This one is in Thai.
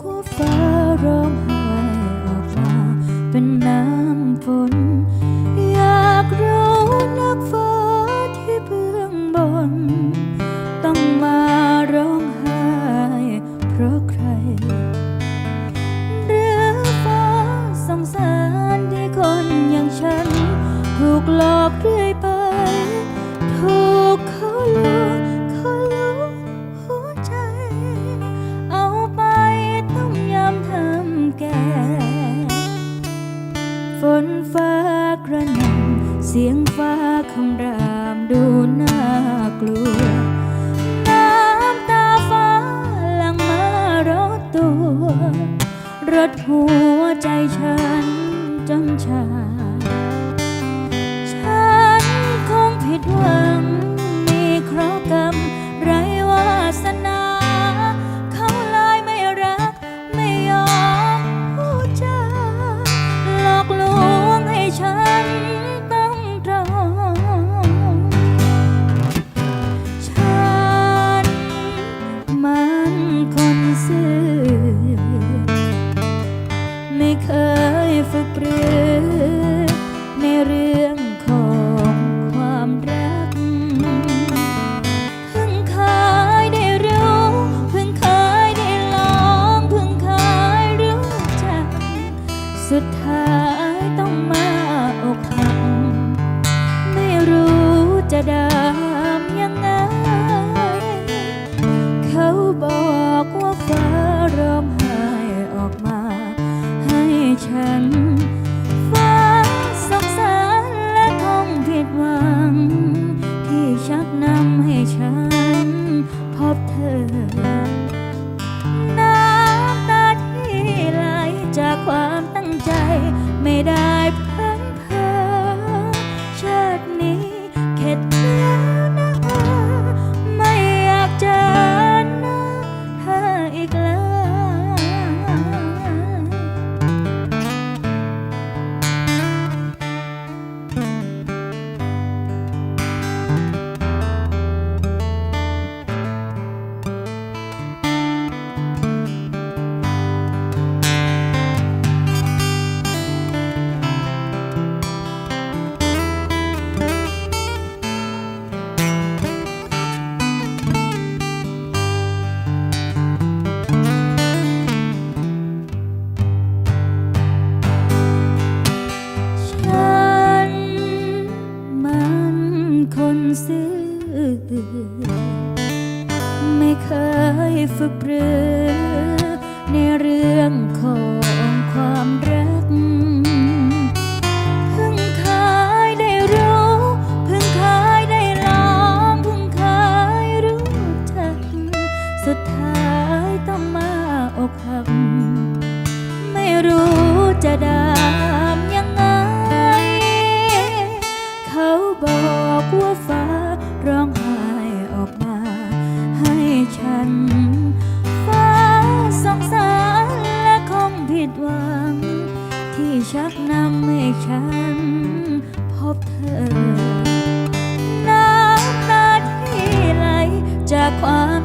คู่ฟ้า คำรามดูน่ากลัว น้ำตาฟ้าหลังมารถตัว รถหัวใจฉันจำชา ฉันคงผิดหวัง ฉันฟังสงสารและคงผิดหวัง ที่ชักนำให้ฉันพบเธอ น้ำตาที่ไหลจากความตั้งใจไม่ได้ ไม่เคยฝึกปรือในเรื่องของ ฟ้าสงสารและคงผิดหวัง ที่ชักนำให้ฉันพบเธอ น้ำตาที่ไหลจากความ